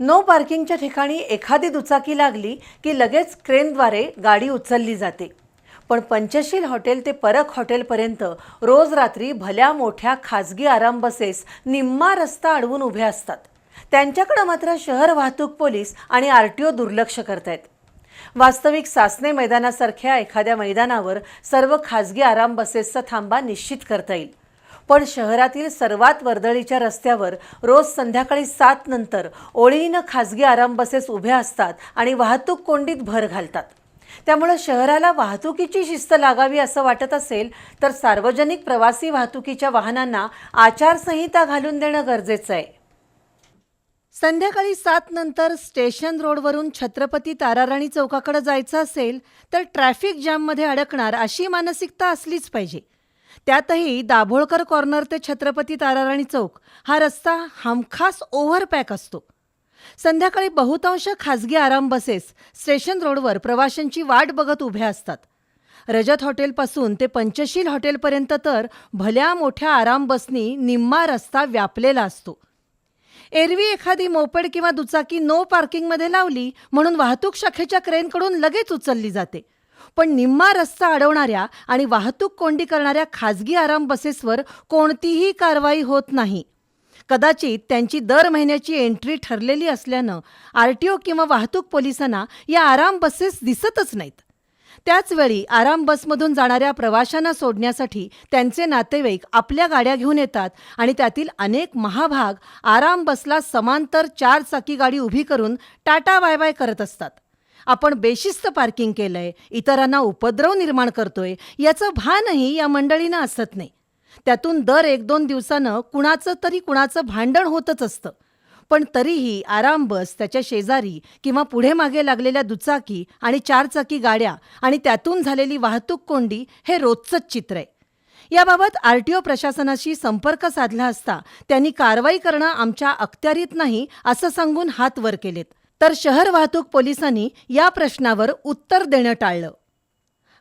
No पार्किंगच्या ठिकाणी एखादी दुचाकी लागली की लगेच क्रेनद्वारे गाडी उचलली जाते. पण पंचशील हॉटेल ते परख हॉटेलपर्यंत रोज रात्री भल्या मोठ्या खाजगी आराम बसेस निम्मा रस्ता अडवून उभ्या असतात. त्यांच्याकडे मात्र शहर वाहतूक पोलीस आणि आर टी ओ दुर्लक्ष करतायत. वास्तविक सासने मैदानासारख्या एखाद्या मैदानावर सर्व खाजगी आराम बसेसचा थांबा निश्चित करता येईल. पण शहरातील सर्वात वर्दळीच्या रस्त्यावर रोज संध्याकाळी सात नंतर ओळीनं खाजगी आराम बसेस उभ्या असतात आणि वाहतूक कोंडीत भर घालतात. त्यामुळे शहराला वाहतुकीची शिस्त लागावी असं वाटत असेल तर सार्वजनिक प्रवासी वाहतुकीच्या वाहनांना आचारसंहिता घालून देणं गरजेचं आहे. संध्याकाळी सात नंतर स्टेशन रोडवरून छत्रपती ताराराणी चौकाकडे जायचं असेल तर ट्रॅफिक जॅममध्ये अडकणार अशी मानसिकता असलीच पाहिजे. त्यातही दाभोळकर कॉर्नर ते छत्रपती ताराराणी चौक हा रस्ता हमखास ओव्हरपॅक असतो. संध्याकाळी बहुतांश खाजगी आराम बसेस स्टेशन रोडवर प्रवाशांची वाट बघत उभ्या असतात. रजत हॉटेलपासून ते पंचशील हॉटेलपर्यंत तर भल्या मोठ्या आराम बसनी निम्मा रस्ता व्यापलेला असतो. एरवी एखादी मोपेड किंवा दुचाकी नो पार्किंगमध्ये लावली म्हणून वाहतूक शाखेच्या क्रेनकडून लगेच उचलली जाते. पण निम्मा रस्ता अडवणाऱ्या आणि वाहतूक कोंडी करणाऱ्या खाजगी आराम बसेसवर कोणतीही कारवाई होत नाही. कदाचित त्यांची दर महिन्याची एंट्री ठरलेली असल्यानं आर टी ओ किंवा वाहतूक पोलिसांना या आराम बसेस दिसतच नाहीत. त्याचवेळी आराम बसमधून जाणाऱ्या प्रवाशांना सोडण्यासाठी त्यांचे नातेवाईक आपल्या गाड्या घेऊन येतात आणि त्यातील अनेक महाभाग आराम बसला समांतर चार चाकी गाडी उभी करून टाटा बाय बाय करत असतात. आपण बेशिस्त पार्किंग केलंय इतरांना उपद्रव निर्माण करतोय याचं भानही या मंडळींना असत नाही. त्यातून दर एक दोन दिवसानं कुणाचं तरी कुणाचं भांडण होतच असतं. पण तरीही आराम बस त्याच्या शेजारी किंवा पुढे मागे लागलेल्या दुचाकी आणि चारचाकी गाड्या आणि त्यातून झालेली वाहतूक कोंडी हे रोजचंच चित्र आहे. याबाबत आर टी ओ प्रशासनाशी संपर्क साधला असता त्यांनी कारवाई करणं आमच्या अखत्यारीत नाही असं सांगून हात वर केलेत. तर शहर वाहतूक पोलिसांनी या प्रश्नावर उत्तर देणं टाळलं.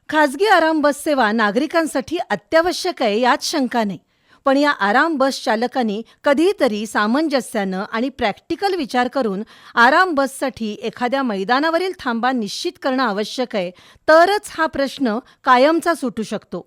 खाजगी आराम बस सेवा नागरिकांसाठी अत्यावश्यक आहे यात शंका नाही पण या आराम बस चालकांनी कधीतरी सामंजस्यानं आणि प्रॅक्टिकल विचार करून आराम बससाठी एखाद्या मैदानावरील थांबा निश्चित करणं आवश्यक आहे तरच हा प्रश्न कायमचा सुटू शकतो.